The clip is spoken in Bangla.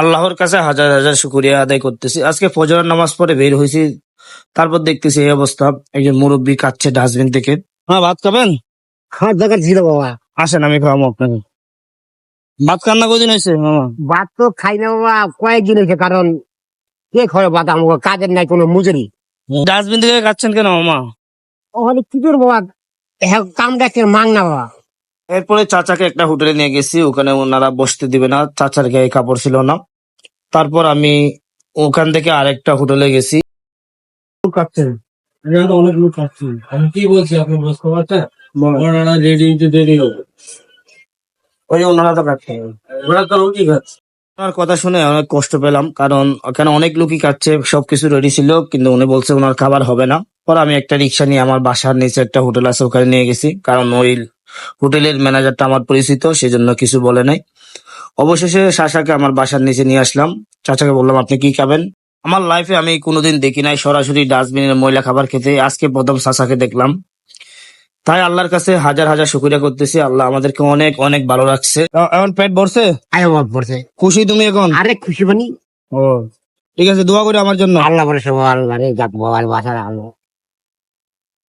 আল্লাহর কাছে হাজার হাজার শুকরিয়া আদায় করতেছি। আজকে ফজরের নামাজ পড়ে বের হয়েছি তারপর দেখতেছি এই অবস্থা। একজন মুরব্বী কাচ্ছে ডাস্টবিন থেকে। হ্যাঁ ভাত খাবেন? খাওয়ার দরকার ছিল বাবা। আসেন আমি খাওয়াবো আপনাকে। ভাত কান্না কদিন হয়েছে মামা? ভাত তো খাই না বাবা কয়েকদিন হয়েছে কারণ কে খাবে ভাত? আমাকে কাজের নাই কোনো মজুরি। ডাস্টবিন থেকে খাচ্ছেন কেন মামা? ওখানে কি করব বাবা? হ্যাঁ কাম ডাক্তার মাং না বাবা। এরপরে চাচাকে একটা হোটেলে নিয়ে গেছি ওখানে ওনারা বসতে দিবে না চাচার গায়ে কাপড় ছিল না। তারপর আমি ওখান থেকে আরেকটা হোটেলে গেছি। কাটছেন অনেক লোক কাটছেন আমি কি বলছি আপনি বুঝতে পারছেন? ওনারা রেডি নিতে দেরি হবে। ওই ওনারা তো কাটছে। ওরা তো রুটি খাচ্ছে। ওনার কথা শুনে অনেক কষ্ট পেলাম কারণ ওখানে অনেক লোকই কাটছে সবকিছু রেডি ছিল কিন্তু উনি বলছে ওনার খাবার হবে না। পর আমি একটা রিক্সা নিয়ে আমার বাসার নিচে একটা হোটেল আছে ওখানে নিয়ে গেছি কারণ ওই হোটেলের ম্যানেজারটা আমার পরিচিত সেজন্য কিছু বলে নাই। অবশেষে শাসাকে আমার বাসার নিচে নিয়ে আসলাম। চাচাকে বললাম আপনি কি খাবেন? আমার লাইফে আমি কোনোদিন দেখি নাই সরাসরি ডাস্টবিনের ময়লা খাবার খেতে। আজকে প্রথম চাচাকে দেখলাম। তাই আল্লাহর কাছে হাজার হাজার শুক্রিয়া করতেছি। আল্লাহ আমাদেরকে অনেক অনেক ভালো রাখছে। এখন পেট ভরছে? খুশি তুমি এখন? আরে খুশি বানি ও ঠিক আছে দোয়া করে আমার জন্য। আল্লাহ বলে সব আল্লাহ রে বাসার আল্লাহ।